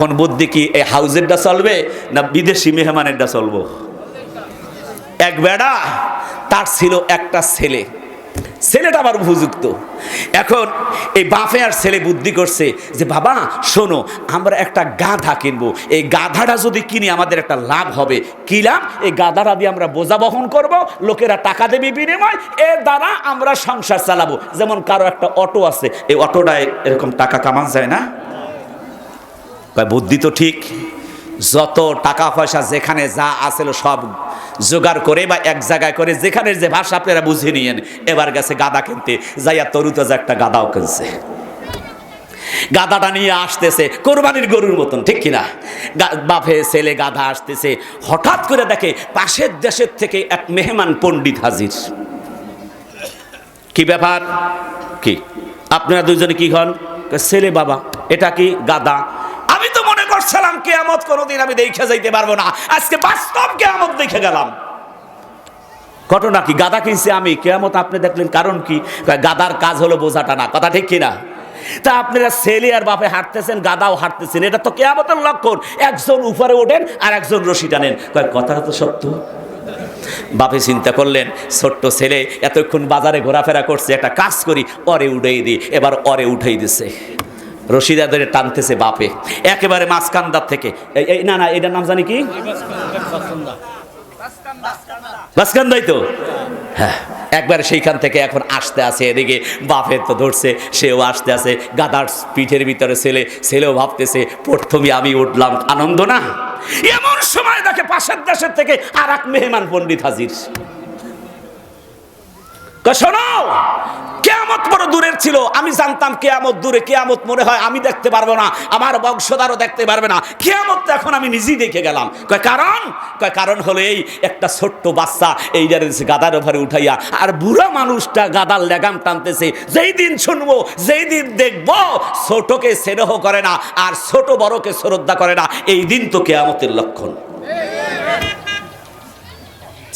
কোন বুদ্ধি কি, এই হাউজেরটা চলবে না বিদেশি মেহমানেরটা চলবো? এক বেড়া, তার ছিল একটা ছেলে। ছেলেটা আবার উপযুক্ত। এখন এই বাপে আর ছেলে বুদ্ধি করছে যে, বাবা, শোনো, আমরা একটা গাধা কিনবো। এই গাধাটা যদি কিনি, আমাদের একটা লাভ হবে। কি লাভ? এই গাধাটা দিয়ে আমরা বোঝা বহন করব, লোকেরা টাকা দেবে বিনিময়, এর দ্বারা আমরা সংসার চালাবো। যেমন কারও একটা অটো আছে, এই অটোটায় এরকম টাকা কামান যায় না? কয়, বুদ্ধি তো ঠিক। যত টাকা পয়সা যেখানে যা আছিল সব জোগাড় করে বা এক জায়গায় করে যেখানে যে ভাষা আপনারা বুঝে নিয়েন, এবার গেছে গাদা কিনতে। যাইয়া তরুতে যে একটা গাদাও কিনছে। গাদাটা নিয়ে আসতেছে কোরবানির গরুর মতন, ঠিক কিনা? বাপে, ছেলে, গাধা আসতেছে। হঠাৎ করে দেখে পাশের দেশের থেকে এক মেহমান পণ্ডিত হাজির। কি ব্যাপার? কি? আপনারা দুজনে কি হন ছেলে বাবা, এটা কি গাদা? কেয়ামত কোনোদিন আমি দেখে যাইতে পারব না। আজকে বাস্তব কেয়ামত দেখে গেলাম। ঘটনা কি? গাদা কিনছে আমি। কেয়ামত আপনি দেখলেন কারণ কি? গাদার কাজ হলো বোঝাটা না। কথা ঠিক কিনা? তা আপনারা ছেলে আর বাপে হাঁটতেছেন, গাদাও হাঁটতেছেন। এটা তো কেয়ামতের লক্ষণ। একজন উপরে ওঠেন আর একজন রশি টানেন। কথাটা তো সত্য। বাপে চিন্তা করলেন, ছোট্ট ছেলে এতক্ষণ বাজারে ঘোরাফেরা করছে, একটা কাজ করি, অরে উঠেই দিই। এবার অরে উঠেই দিছে। রশিদা ধরে টানতেছে বাপে। একেবারে মাঝকান্দার থেকে। এই- না না, এটার নাম জানি কি? মাঝকান্দাই তো। হ্যাঁ একবার সেইখান থেকে এখন আসতে আসে এদিকে বাপের তো ধরছে, সেও আসতে আসে গাদার পিঠের ভিতরে ছেলে, ছেলেও ভাবতেছে, প্রথমে আমি উঠলাম, আনন্দ না? এমন সময় দেখে পাশের দেশের থেকে আর এক মেহমান পণ্ডিত হাজির। শোনো কেয়ামত বড় দূরের ছিল। আমি জানতাম কেয়ামত দূরে, কেয়ামত মনে হয় আমি দেখতে পারব না, আমার বংশধারও দেখতে পারবে না। কেয়ামত এখন আমি নিজেই দেখে গেলাম। কয় কারণ? কয় কারণ হলো এই, একটা ছোট্ট বাচ্চা এই গাদার ওভারে উঠাইয়া, আর বুড়া মানুষটা গাদার লেগাম টানতেছে, যেই দিন শুনব, যেই দিন দেখব, ছোটকে স্নেহ করে না, আর ছোট বড়কে শ্রদ্ধা করে না, এই দিন তো কেয়ামতের লক্ষণ।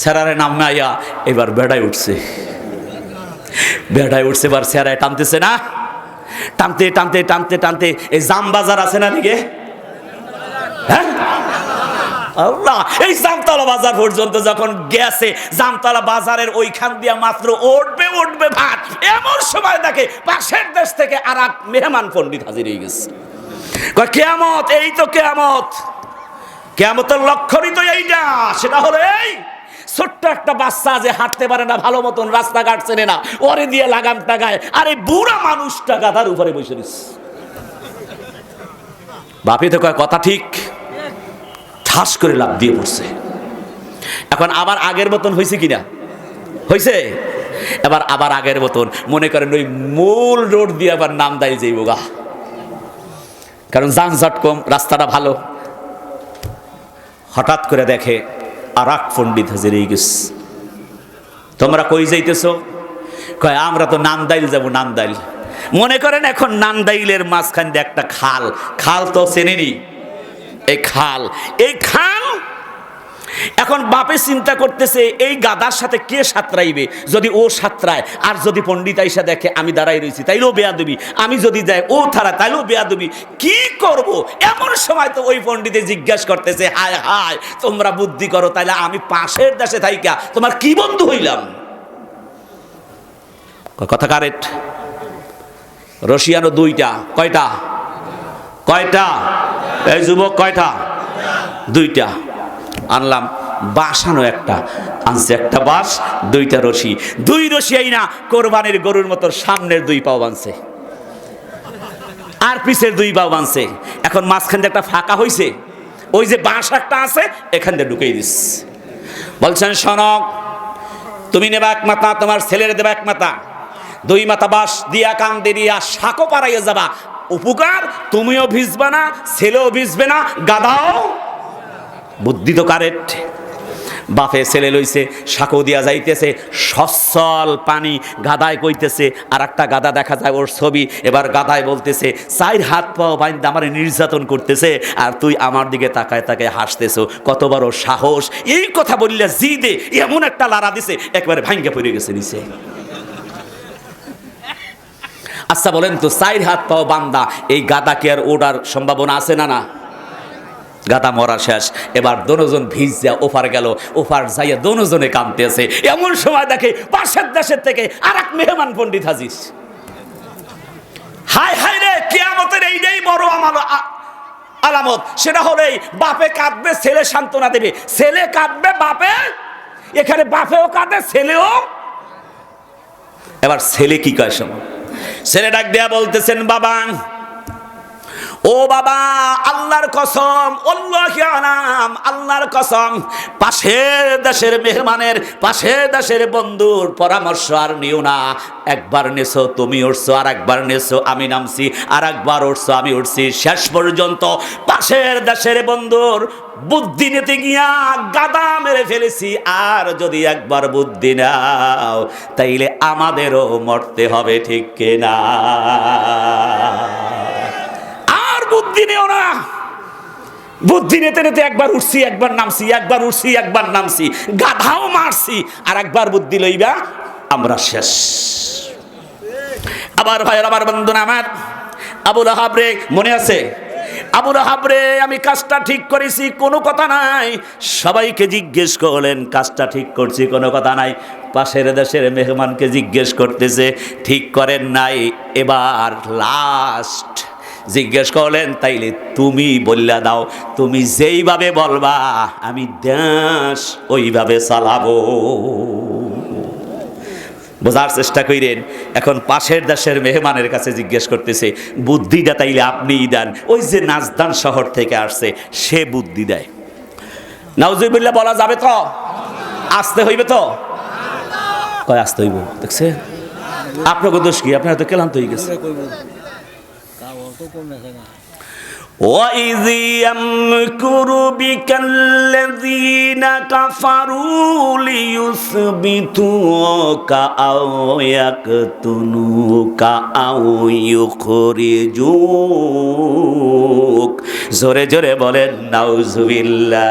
ছেড়ারে নাম আইয়া এবার বেড়ায় উঠছে। বেড়ায় উঠছে এবার ছেড়ায় টানতেছে না? টানতে টানতে টানতে টানতে এই জাম বাজার আছে না দিকে হ্যাঁ? এই জামতলা বাজার পর্যন্ত যখন গেছে, জামতলা বাজারের ওইখান দিয়ে মাত্র উঠবে উঠবে ভাত। এমন সময় দেখে পাশের দেশ থেকে আর এক মেহমান পণ্ডিত হাজির হয়ে গেছে। কেয়ামত, এই তো কেয়ামত। কেয়ামতের লক্ষণই তো এইটা, সেটা হলো এই ছোট্ট একটা বাচ্চা যে হাঁটতে পারে না, ভালো মতন রাস্তাঘাট চেনে না, ওরে দিয়ে লাগাম টাকায় আর বুড়া মানুষটা গাধার উপরে বসে দিস বাপি তো কয়, কথা ঠিক। ঠাস করে লাভ দিয়ে পড়ছে। এখন আবার আগের মতন হয়েছে কিনা? হয়েছে এবার আবার আগের মতন। মনে করেন ওই মূল রোড দিয়ে আবার নাম দাঁড়িয়ে যাইব গা। কারণ যানজট কম, রাস্তাটা ভালো। হঠাৎ করে দেখে আর পণ্ডিত হাজির হয়ে গেছে। তোমরা কই যাইতেছ? কয়, আমরা তো নান্দাইল যাব, নান্দাইল। মনে করেন এখন নান্দাইলের মাঝখান দিয়ে একটা খাল। খাল তো চেনেনি? এই খাল। এই খাল এখন বাপে চিন্তা করতেছে, এই গাদার সাথে কে সাঁতরাইবে? যদি ও সাঁতরায়, আর যদি পণ্ডিত দেখে, আমি দাঁড়াই রয়েছি তাইলেও বেয়া দেবি আমি যদি যাই, ও থারা তাইলেও বেয়া দেবি কি করব? এমন সময় তো ওই পণ্ডিতে জিজ্ঞাসা করতেছে, হায় হায়, তোমরা বুদ্ধি করো, তাইলে আমি পাশের দেশে থাইকা, তোমার কি বন্ধু হইলাম? কথা কারেক্ট রশিয়ানো দুইটা, কয়টা? কয়টা? এই যুবক কয়টা? দুইটা। আনলাম, বাসানো একটা। আনছে একটা বাস, দুইটা রশি। দুই রশি এই না কোরবানির গরুর মতো সামনের দুই পাও বানছে। আর পিছের দুই পাও বানছে। এখন মাঝখান দিয়ে একটা ফাঁকা হইছে। ওই যে বাঁশ একটা আছে, এখান দিয়ে ঢুকেই দিস। বলছেন সনক তুমি নেবা এক মাথা, তোমার ছেলের দেবা এক মাথা। দুই মাথা বাস দিয়া কান দিয়া শাকও পাড়াইয়া যাবা। উপকার, তুমিও ভিজবে না, ছেলেও ভিজবে না গাদাও বুদ্ধি তো কারেক্ট বাপে ছেলে লইছে, সাঁকো দিয়া যাইতেছে, সচ্ছল পানি গাদায় কইতেছে আর একটা গাদা দেখা যায় ওর ছবি, এবার গাদায় বলতেছে চাইর হাত পাও বাইন্দা আমার নির্যাতন করতেছে, আর তুই আমার দিকে তাকায় তাকায় হাসতেছো, কত বড় সাহস। এই কথা বললে জি দে এমন একটা লারা দিছে, একবারে ভাঙ্গে পড়ে গেছে নিচে। আচ্ছা বলেন তো চাইর হাত পাও বান্দা, এই গাদা কি আর ওড়ার সম্ভাবনা আছে না না? গাদা মরা শেষ। এবার দনোজন ভিজ ওফার গেল। ওফার যাইয়া দনোজনে কামতেছে। এমন সময় দেখে পাশের দেশের থেকে আর এক মেহমান পণ্ডিত হাজির। হাই হাই রে, কেয়ামতের এইটাই বড় আমার আলামত। সেটা হলেই বাপে কাঁদবে, ছেলে সান্ত্বনা দেবে। ছেলে কাঁদবে, বাপে এখানে বাপেও কাঁদে, ছেলেও এবার ছেলে কি কয় সময় ছেলে ডাক দেয়া বলতেছেন, বাবা ও বাবা, আল্লাহর কসম আনাম, আল্লাহর কসম। পাশের দেশের মেহমানের, পাশের দেশের বন্ধুর পরামর্শ আর নিও না। একবার নেছো, তুমি উঠছো আর একবার নেছো, আমি নামছি আর একবার উঠছো, আমি উঠছি। শেষ পর্যন্ত পাশের দেশের বন্ধুর বুদ্ধি নিতে গিয়া গাদা মেরে ফেলেছি, আর যদি একবার বুদ্ধি নাও, তাইলে আমাদেরও মরতে হবে, ঠিক কিনা? বুদ্ধি নেও না। বুদ্ধি নিতে নিতে একবার উঠছি, একবার নামছি, একবার উঠছি, একবার নামছি। গাধাও মারছি, আর একবার বুদ্ধি লইবা আমরা শেষ। আবার ভাই আমার বন্ধুন আমার আবুল হাবরে মনে আছে? আবুল হাবরে আমি কাজটা ঠিক করেছি, কোনো কথা নাই। সবাইকে জিজ্ঞেস করলেন, কাজটা ঠিক করছি, কোনো কথা নাই। পাশের দেশের মেহমানকে জিজ্ঞেস করতেছে, ঠিক করেন নাই, এবার লাস্ট জিজ্ঞেস করলেন, তাইলে তুমি বললা দাও, তুমি যেইভাবে বলবা, আমি দেশ ওইভাবে চালাবো। বোঝার চেষ্টা কইরেন, এখন পাশের দেশের মেহমানের কাছে জিজ্ঞেস করতেছে, বুদ্ধিটা তাইলে আপনিই দেন। ওই যে নাজদান শহর থেকে আসছে, সে বুদ্ধি দেয়। নাউজুবিল্লা বলা যাবে তো? আসতে হইবে তো? কয়, আসতে হইব। দেখছে আপনাকে দোষ কি? আপনার তো ক্লান্ত হয়ে গেছে وإذ يمكر بك الذين كفروا ليثبتوك أو يقتلوك أو يخرجوك জোরে জোরে বলেন নাউজুবিল্লাহ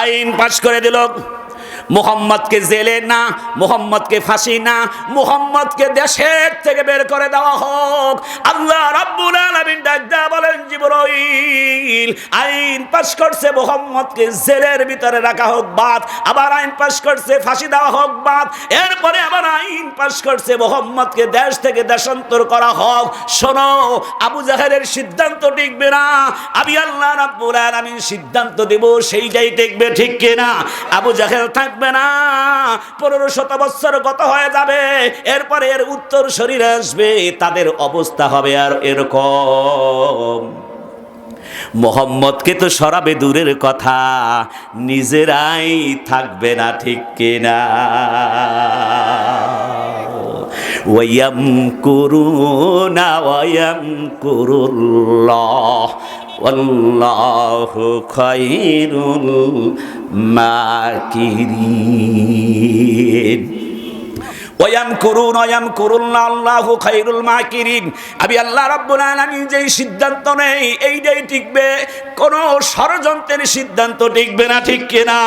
আইন পাশ করে দিল মুহাম্মদকে জেলে না, মুহাম্মদকে ফাঁসি না, মুহাম্মদকে দেশের থেকে বের করে দেওয়া হোক। আল্লাহ রাব্বুল আলামিন ডাক দেয়া বলেন, জিবরাইল, আইন পাশ করছে, মুহাম্মদকে জেলের ভিতরে রাখা হোক বাদ, আবার আইন পাশ করছে, ফাঁসি দেওয়া হোক বাদ। এরপরে আবার আইন পাশ করছে, মুহাম্মদকে দেশ থেকে দেশান্তর করা হোক। শোনো, আবু জাহেলের সিদ্ধান্ত টিকবে না। আমি আল্লাহ রাব্বুল আলামিন সিদ্ধান্ত দেব, সেইটাই টিকবে, ঠিক কিনা? আবু জাহেল থাকবে না। পনেরো শত বৎসর গত হয়ে যাবে। এরপরে এর উত্তর শরীর আসবে, তাদের অবস্থা হবে আর এরকম। মোহাম্মদকে তো সরাবে দূরের কথা, নিজেরাই থাকবে না ঠিক কিনা। ওয়াম করুনা ওয়াম করুল্লাহ والله خير الماكرين ওয়াম করুন ওয়াম করুন আল্লাহু খাইরুল মাকিরিন আমি আল্লাহ রাব্বুল আলামিন যেই সিদ্ধান্ত নেই এইটাই টিকবে কোন ষড়যন্ত্রের সিদ্ধান্ত টিকবে না ঠিক কিনা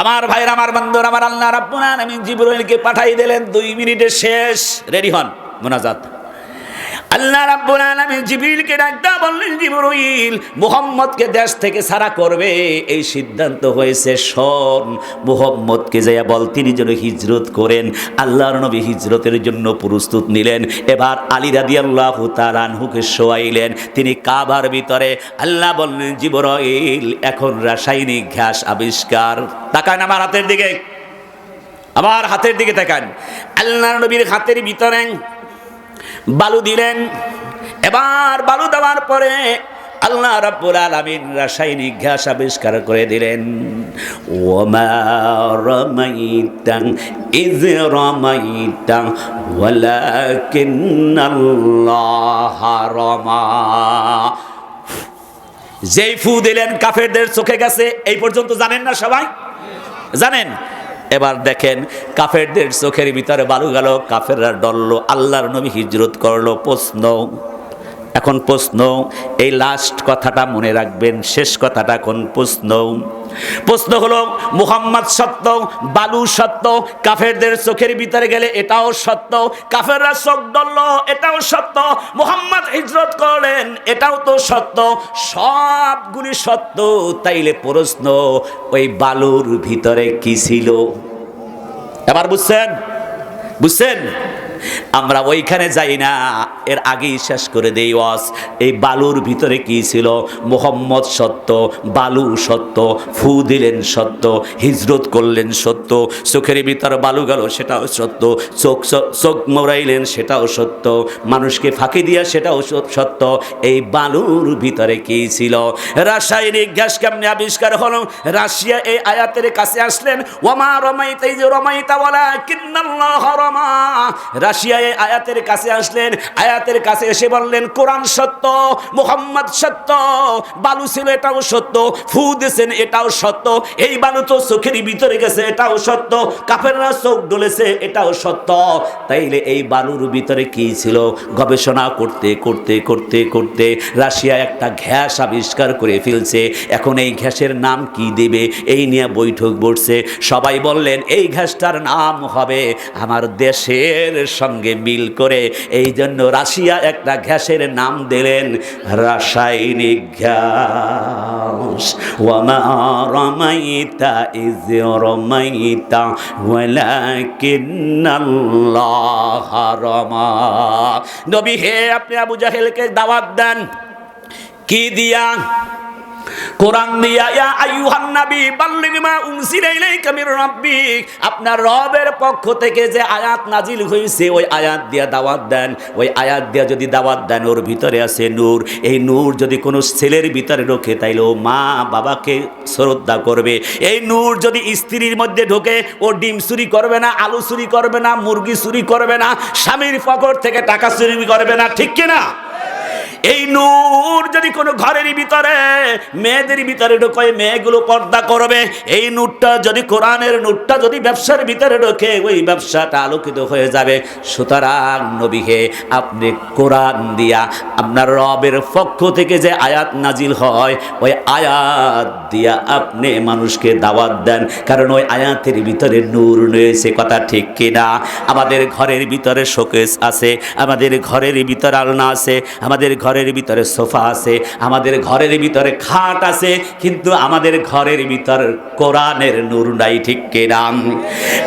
আমার ভাইরা আমার বন্ধুরা আমার আল্লাহ রাব্বুল আলামিন জিবরাইলকে পাঠাই দিলেন দুই মিনিটে শেষ রেডি হন মোনাজাত আল্লাহ রাব্বুল আলামিন জিবরিলকে ডাকতা বললেন জিবরাইল মুহাম্মদকে দেশ থেকে ছাড়া করবে। এই সিদ্ধান্ত হয়েছে শোন, মুহাম্মদকে যাইয়া বল, তিনি যেন হিজরত করেন, আল্লাহর নবী হিজরতের জন্য প্রস্তুত নিলেন। এবার আলী রাদিয়াল্লাহু তাআলা আনহুকে শোয়াইলেন, তিনি কাবার ভিতরে। আল্লাহ বললেন জিবরাইল এখন রাসায়নিক ঘাস আবিষ্কার। তাকান আমার হাতের দিকে, আমার হাতের দিকে তাকান। আল্লাহর নবীর হাতের ভিতরে বালু দিলেন। এবার বালু দেওয়ার পরে আল্লাহ রাব্বুল আলামিন রাসায়নিক ঘাস আবিষ্কার করে দিলেন। ইজ যেই ফু দিলেন কাফেরদের চোখে গেছে, এই পর্যন্ত জানেন না সবাই? জানেন? এবার দেখেন কাফেরদের চোখের ভিতরে বালু গেল, কাফেররা ডললো, আল্লাহর নবী হিজরত করল, প্রশ্ন। এখন প্রশ্ন, এই লাস্ট কথাটা মনে রাখবেন, শেষ কথাটা এখন প্রশ্ন? প্রশ্ন হলো, মুহাম্মদ সত্য, বালু সত্য, কাফেরদের চোখের ভিতরে গেলে এটাও সত্য, কাফেররা চোখ ডলল এটাও সত্য, মোহাম্মদ হিজরত করলেন, এটাও তো সত্য, সবগুলি সত্য। তাইলে প্রশ্ন, ওই বালুর ভিতরে কি ছিল? এবার বুঝছেন? বুঝছেন? আমরা ওইখানে যাই না। এর আগেই শেষ করে দেই ওয়াস এই বালুর ভিতরে কি ছিল? মোহাম্মদ সত্য, বালু সত্য, ফু দিলেন সত্য, হিজরত করলেন সত্য, চোখের ভিতর বালু গেল সেটাও সত্য, চোখ চোখ মরাইলেন সেটাও সত্য, মানুষকে ফাঁকি দিয়া সেটাও সত্য। এই বালুর ভিতরে কি ছিল? রাসায়নিক গ্যাস কেমনে আবিষ্কার হলো? রাশিয়া এই আয়াতের কাছে আসলেন ওমা রমাইতে রমাইতা বলা কিন্নাল্লাহ রমা। রাশিয়া এই আয়াতের কাছে আসলেন। আয়াতের কাছে এসে বললেন, কোরআন সত্য, মোহাম্মদ সত্য, বালু ছিল এটাও সত্য, ফু দিয়েছেন এটাও সত্য, এই বালু তো চোখের ভিতরে গেছে এটাও সত্য, কাফেররা চোখ ডলেছে এটাও সত্য। তাইলে এই বালুর ভিতরে কি ছিল? গবেষণা করতে করতে করতে করতে রাশিয়া একটা ঘ্যাস আবিষ্কার করে ফেলছে। এখন এই ঘ্যাসের নাম কি দেবে? এই নিয়ে বৈঠক বসছে। সবাই বললেন, এই ঘ্যাসটার নাম হবে আমার দেশের সঙ্গে মিল করে এই জন্য রাশিয়া একটা ঘ্যাসের নাম দিলেন রাসায়নিক ঘ্যাস ওয়ামা রমাইতা, ওয়ালাকিন্নাল্লাহ রমা। নবী হে, আপনি আবু জাহেলকে দাওয়াত দেন। কি দিয়া? কোরআন দিয়া, ইয়া আইয়ুহান নবী, বাল্লিগ মা উনসিলা ইলাইকা মির রাব্বিক। আপনার রবের পক্ষ থেকে যে আয়াত নাজিল হয়েছে ওই আয়াত দিয়া দাওয়াত দেন। ওই আয়াত দিয়া যদি দাওয়াত দেন, ওর ভিতরে আছে নূর। এই নূর যদি কোনো ছেলের ভিতরে ঢোকে, তাইলে ও মা বাবাকে শ্রদ্ধা করবে। এই নূর যদি স্ত্রীর মধ্যে ঢোকে, ও ডিম চুরি করবে না, আলু চুরি করবে না, মুরগি চুরি করবে না, স্বামীর পকেট থেকে টাকা চুরি করবে না, ঠিক কিনা? এই নূর যদি কোনো ঘরের ভিতরে মেয়েদের ভিতরে ঢোকে মেয়েগুলো পর্দা করবে। এই নূরটা যদি কোরআনের নূরটা যদি ব্যবসার ভিতরে ঢোকে, ওই ব্যবসাটা আলোকিত হয়ে যাবে। সুতরাং নবীহে আপনি কোরআন দিয়া আপনার রবের পক্ষ থেকে যে আয়াত নাজিল হয়, ওই আয়াত দিয়া আপনি মানুষকে দাওয়াত দেন। কারণ ওই আয়াতের ভিতরে নূর রয়েছে, কথা ঠিক কিনা? আমাদের ঘরের ভিতরে শোকেস আছে, আমাদের ঘরের ভিতরে আলনা আছে, আমাদের ঘরের ভিতরে সোফা আছে, আমাদের ঘরের ভিতরে খাট আছে, কিন্তু আমাদের ঘরের ভিতর কোরআনের নূর নাই, ঠিক কিনা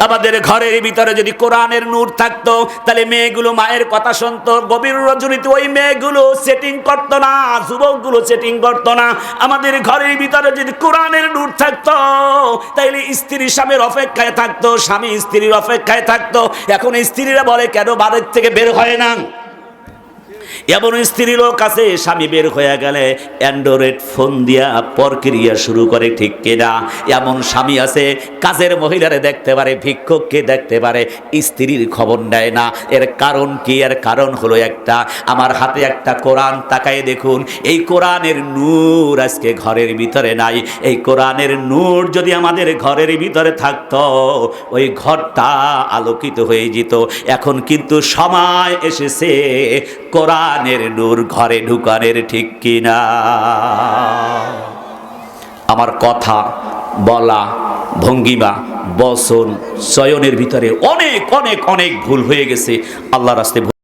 আমাদের ঘরের ভিতরে যদি কোরআনের নূর থাকতো, তাহলে মেয়েগুলো মায়ের কথা শুনতো, গভীর রজনীতে ওই মেয়েগুলো সেটিং করতো না, যুবকগুলো সেটিং করতো না। আমাদের ঘরের ভিতরে যদি কোরআনের নূর থাকতো, তাইলে স্ত্রী স্বামীর অপেক্ষায় থাকতো, স্বামী স্ত্রীর অপেক্ষায় থাকতো। এখন স্ত্রীরা বলে, কেন বাড়ির থেকে বের হয় না? এমন স্ত্রী লোক আছে, স্বামী বের হয়ে গেলে অ্যান্ড্রয়েড ফোন দিয়া প্রক্রিয়া শুরু করে, ঠিক কিনা এমন স্বামী আছে, কাজের মহিলারে দেখতে পারে, ভিক্ষককে দেখতে পারে, স্ত্রীর খবর নেয় না। এর কারণ কি? এর কারণ হলো একটা, আমার হাতে একটা কোরআন তাকায় দেখুন। এই কোরআনের নূর আজকে ঘরের ভিতরে নাই। এই কোরআনের নূর যদি আমাদের ঘরের ভিতরে থাকত, ওই ঘরটা আলোকিত হয়ে যেত। এখন কিন্তু সময় এসেছে কোরআনের নূর ঘরে ঢুকানের ঠিক কিনা? আমার কথা বলা, ভঙ্গিমা বসন চয়নের ভিতরে অনেক অনেক অনেক ভুল হয়ে গেছে। আল্লাহ রাস্তে